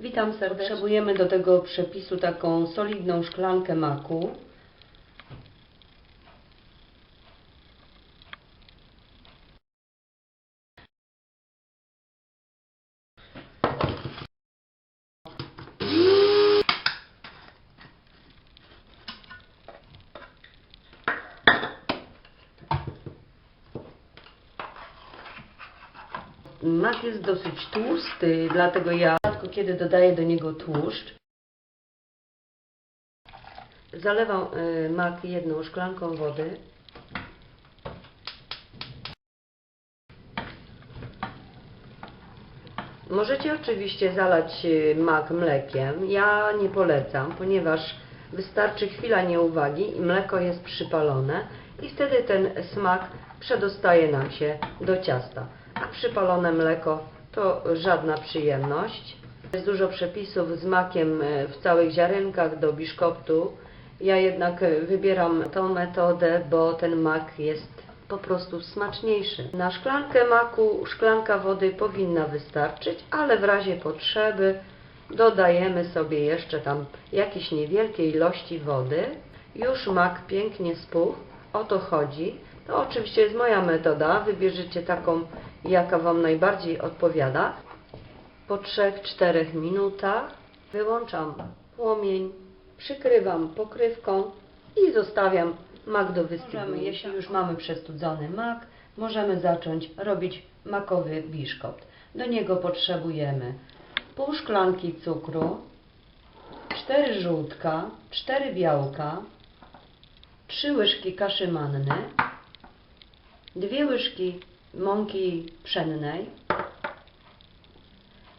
Witam serdecznie. Potrzebujemy do tego przepisu taką solidną szklankę maku. Mak jest dosyć tłusty, dlatego ja rzadko kiedy dodaję do niego tłuszcz. Zalewam y, mak jedną szklanką wody. Możecie oczywiście zalać y, mak mlekiem. Ja nie polecam, ponieważ wystarczy chwila nieuwagi i mleko jest przypalone i wtedy ten smak przedostaje nam się do ciasta. A przypalone mleko to żadna przyjemność. Jest dużo przepisów z makiem y, w całych ziarenkach do biszkoptu. Ja jednak y, wybieram tą metodę, bo ten mak jest po prostu smaczniejszy. Na szklankę maku szklanka wody powinna wystarczyć, ale w razie potrzeby dodajemy sobie jeszcze tam jakieś niewielkie ilości wody. Już mak pięknie spuchł, o to chodzi. To oczywiście jest moja metoda, wybierzecie taką, jaka Wam najbardziej odpowiada. Po 3-4 minutach wyłączam płomień, przykrywam pokrywką i zostawiam mak do wystygnięcia. Jeśli już mamy przestudzony mak, możemy zacząć robić makowy biszkopt. Do niego potrzebujemy pół szklanki cukru, 4 żółtka, 4 białka, 3 łyżki kaszy manny, 2 łyżki mąki pszennej,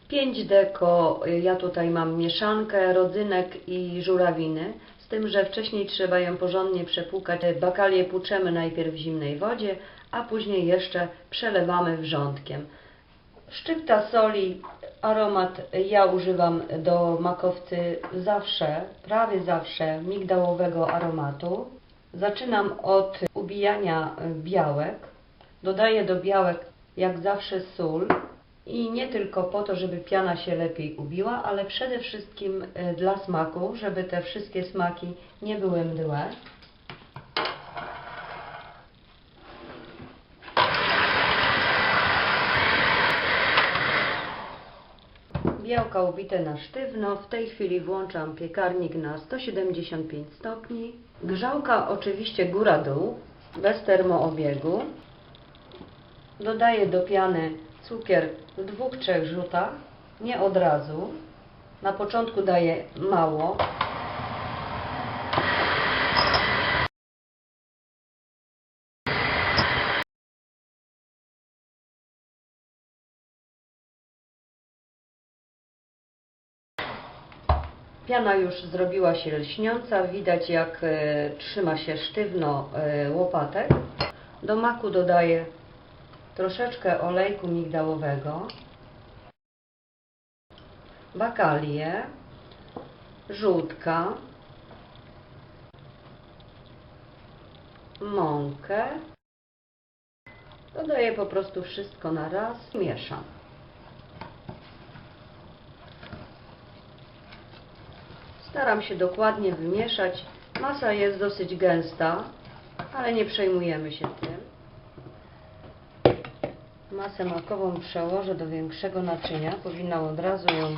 5 deko, ja tutaj mam mieszankę, rodzynek i żurawiny, z tym, że wcześniej trzeba ją porządnie przepłukać. Bakalię płuczemy najpierw w zimnej wodzie, a później jeszcze przelewamy wrzątkiem. Szczypta soli, aromat ja używam do makowcy zawsze, prawie zawsze migdałowego aromatu. Zaczynam od ubijania białek. Dodaję do białek jak zawsze sól i nie tylko po to, żeby piana się lepiej ubiła, ale przede wszystkim e, dla smaku, żeby te wszystkie smaki nie były mdłe. Białka ubite na sztywno. W tej chwili włączam piekarnik na 175 stopni. Grzałka oczywiście góra-dół, bez termoobiegu. Dodaję do piany cukier w dwóch, trzech rzutach, nie od razu. Na początku daję mało. Piana już zrobiła się lśniąca, widać jak e, trzyma się sztywno e, łopatek. Do maku dodaję troszeczkę olejku migdałowego, bakalię, żółtka, mąkę. Dodaję po prostu wszystko na raz, mieszam. Staram się dokładnie wymieszać. Masa jest dosyć gęsta, ale nie przejmujemy się tym. Masę makową przełożę do większego naczynia. Powinnam od razu ją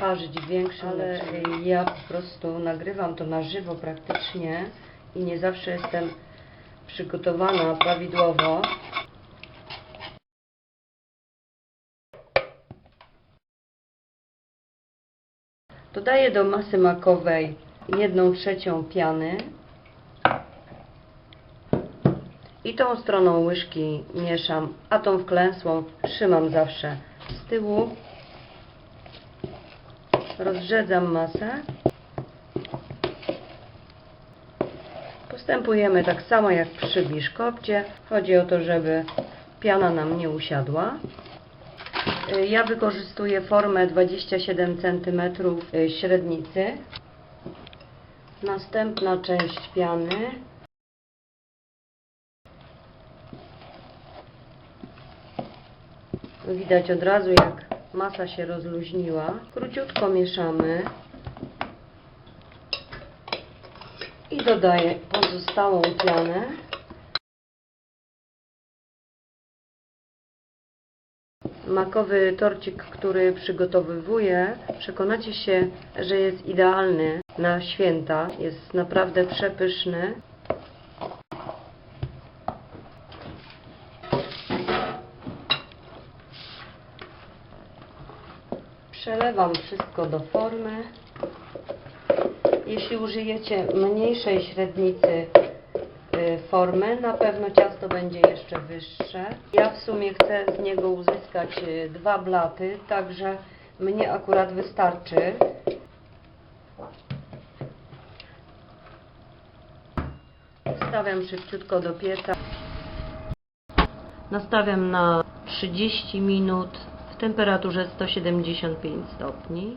parzyć w większym ale ja po prostu nagrywam to na żywo praktycznie i nie zawsze jestem przygotowana prawidłowo. Dodaję do masy makowej jedną trzecią piany i tą stroną łyżki mieszam, a tą wklęsłą trzymam zawsze z tyłu. Rozrzedzam masę. Postępujemy tak samo jak przy biszkopcie. Chodzi o to, żeby piana nam nie usiadła. Y, Ja wykorzystuję formę 27 cm średnicy. Następna część piany. Widać od razu jak masa się rozluźniła. Króciutko mieszamy. I dodaję pozostałą pianę. Makowy torcik, który przygotowywuję, przekonacie się, że jest idealny na święta. Jest naprawdę przepyszny. Przelewam wszystko do formy. Jeśli użyjecie mniejszej średnicy y, formy, na pewno ciasto będzie jeszcze wyższe. Ja w sumie chcę z niego uzyskać y, dwa blaty, także mnie akurat wystarczy. Wstawiam szybciutko do pieca. Nastawiam na 30 minut w temperaturze 175 stopni.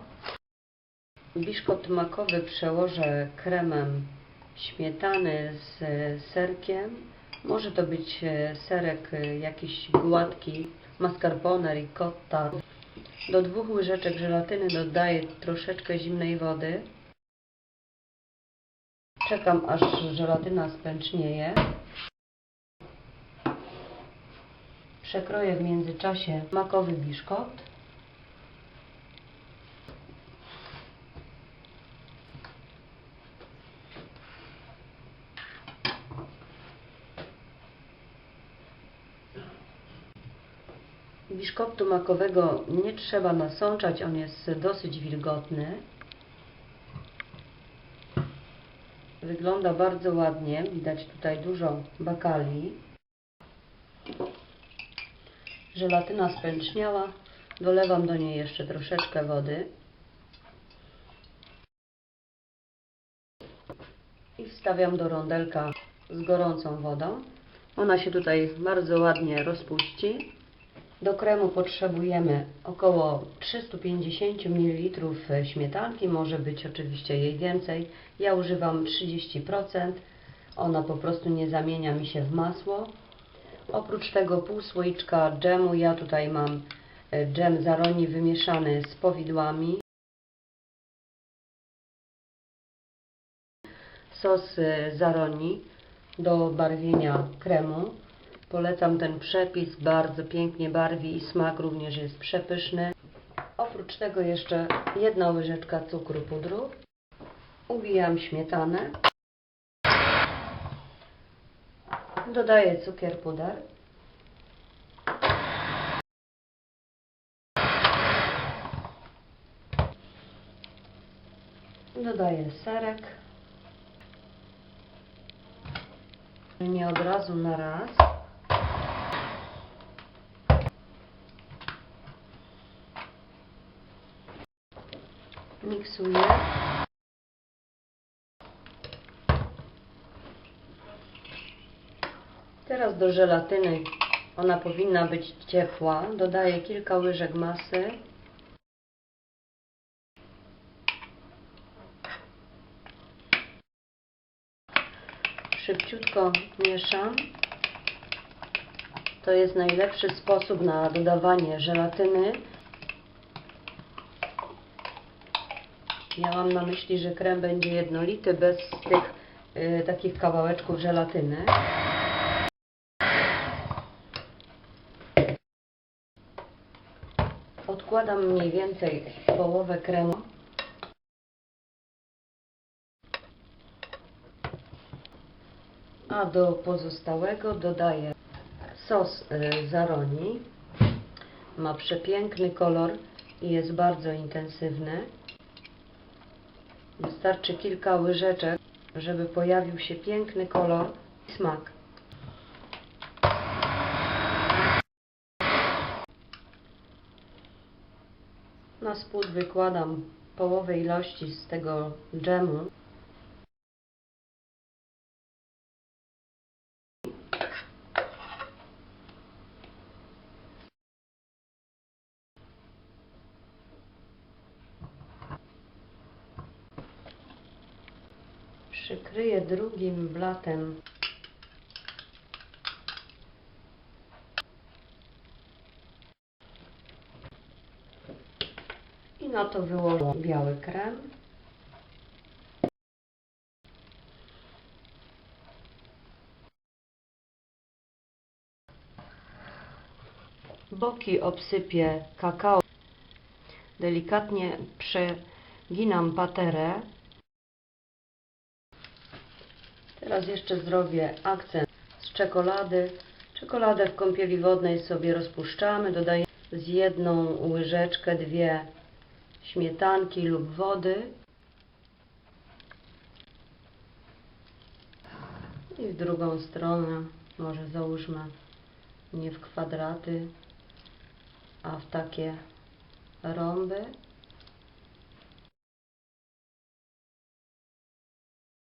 Biszkopt makowy przełożę kremem śmietany z serkiem. Może to być e, serek e, jakiś gładki, mascarpone, ricotta. Do dwóch łyżeczek żelatyny dodaję troszeczkę zimnej wody. Czekam aż żelatyna spęcznieje. Przekroję w międzyczasie makowy biszkopt. Biszkoptu makowego nie trzeba nasączać, on jest dosyć wilgotny. Wygląda bardzo ładnie, widać tutaj dużo bakali. Żelatyna spęczniała, dolewam do niej jeszcze troszeczkę wody. I wstawiam do rondelka z gorącą wodą. Ona się tutaj bardzo ładnie rozpuści. Do kremu potrzebujemy około 350 ml śmietanki, może być oczywiście jej więcej. Ja używam 30%, ona po prostu nie zamienia mi się w masło. Oprócz tego pół słoiczka dżemu, ja tutaj mam e, dżem zaroni wymieszany z powidłami. Sos e, zaroni do barwienia kremu. Polecam ten przepis, bardzo pięknie barwi i smak również jest przepyszny. Oprócz tego jeszcze jedna łyżeczka cukru pudru. Ubijam śmietanę. Dodaję cukier puder. Dodaję serek. Nie od razu na raz. Miksuję. Teraz do żelatyny, ona powinna być ciepła, dodaję kilka łyżek masy. Szybciutko mieszam. To jest najlepszy sposób na dodawanie żelatyny. Ja mam na myśli, że krem będzie jednolity bez tych y, takich kawałeczków żelatyny. Odkładam mniej więcej połowę kremu. A do pozostałego dodaję sos y, zaroni. Ma przepiękny kolor i jest bardzo intensywny. Wystarczy kilka łyżeczek, żeby pojawił się piękny kolor i smak. Na spód wykładam połowę ilości z tego dżemu. Przykryję drugim blatem Na to wyłożę biały krem. Boki obsypię kakao. Delikatnie przeginam paterę. Teraz jeszcze zrobię akcent z czekolady. Czekoladę w kąpieli wodnej sobie rozpuszczamy. Dodaję z jedną łyżeczkę, dwie śmietanki lub wody. I w drugą stronę może załóżmy nie w kwadraty, a w takie rąby.